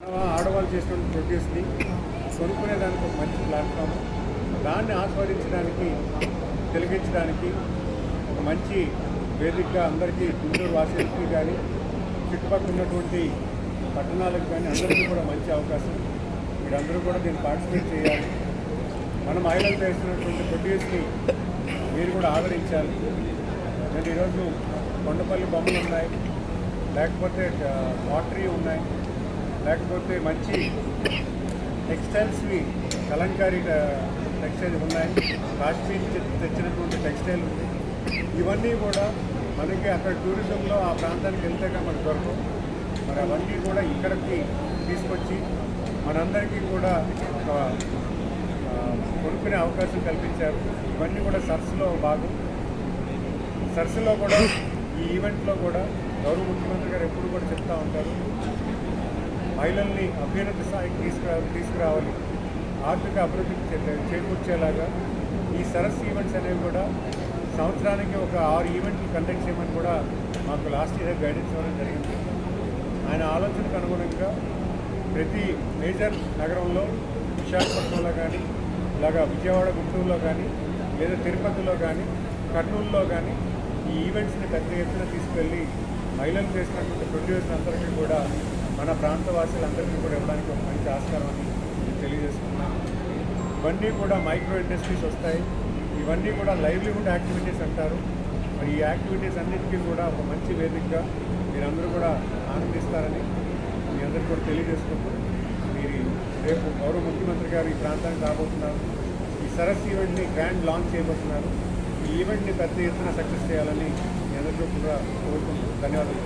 ఆడవాళ్ళు చేసినటువంటి ప్రొడ్యూస్ని కొనుక్కునే దానికి ఒక మంచి ప్లాట్ఫామ్ దాన్ని ఆస్వాదించడానికి తిలగించడానికి ఒక మంచి వేదికగా అందరికీ గుంటూరు వాసులకి కానీ చుట్టుపక్కల ఉన్నటువంటి పట్టణాలకు కానీ అందరికీ కూడా మంచి అవకాశం. మీరందరూ కూడా దీన్ని పార్టిసిపేట్ చేయాలి. మన మహిళలు చేస్తున్నటువంటి ప్రొడ్యూస్ని మీరు కూడా ఆదరించాలి. నేను ఈరోజు కొండపల్లి బొమ్మలు ఉన్నాయి. లేకపోతే పాటరీ ఉన్నాయి. లేకపోతే మంచి టెక్స్టైల్స్వి కలంకారీ టెక్స్టైల్ ఉన్నాయి కాశ్మీర్ తెచ్చినటువంటి టెక్స్టైల్ ఉంది. ఇవన్నీ కూడా మనకి అక్కడ టూరిజంలో ఆ ప్రాంతానికి వెళ్తే మనకు దొరకవు. మరి అవన్నీ కూడా ఇక్కడికి తీసుకొచ్చి మనందరికీ కూడా ఒక కొనుక్కునే అవకాశం కల్పించారు. ఇవన్నీ కూడా సరస్సులో భాగం. సరస్సులో కూడా ఈ ఈవెంట్లో కూడా గౌరవ ముఖ్యమంత్రి గారు ఎప్పుడు కూడా చెప్తూ ఉంటారు. మహిళల్ని అభ్యున్నత స్థాయికి తీసుకురా తీసుకురావాలి. ఆర్థిక అభివృద్ధికి చేకూర్చేలాగా ఈ సరస్సు ఈవెంట్స్ అనేవి కూడా సంవత్సరానికి ఒక ఆరు ఈవెంట్లు కండక్ట్ చేయమని కూడా మాకు లాస్ట్ ఇయర్ గైడెన్స్ ఇవ్వడం జరిగింది. ఆయన ఆలోచనకు అనుగుణంగా ప్రతి మేజర్ నగరంలో విశాఖపట్నంలో కానీ ఇలాగా విజయవాడ గుంటూరులో కానీ లేదా తిరుపతిలో కానీ కర్నూలులో కానీ ఈ ఈవెంట్స్ని పెద్ద ఎత్తున తీసుకెళ్ళి మహిళలు చేసినటువంటి ప్రొడ్యూసర్ అందరికీ కూడా మన ప్రాంత వాసులందరికీ కూడా ఇవ్వడానికి ఒక మంచి ఆస్కారం అని నేను తెలియజేసుకున్నాను. ఇవన్నీ కూడా మైక్రో ఇండస్ట్రీస్ వస్తాయి. ఇవన్నీ కూడా లైవ్లీహుడ్ యాక్టివిటీస్ అంటారు. మరి ఈ యాక్టివిటీస్ అన్నిటికీ కూడా ఒక మంచి వేదికగా మీరందరూ కూడా ఆనందిస్తారని మీ అందరికీ కూడా తెలియజేసుకుంటూ మీరు రేపు గౌరవ ముఖ్యమంత్రి గారు ఈ ప్రాంతానికి రాబోతున్నారు. ఈ సరస్ ఈవెంట్ని గ్రాండ్ లాంచ్ చేయబోతున్నారు. ఈ ఈవెంట్ని పెద్ద ఎత్తున సక్సెస్ చేయాలని మీ అందరికీ కూడా కోరుకుంటూ ధన్యవాదాలు.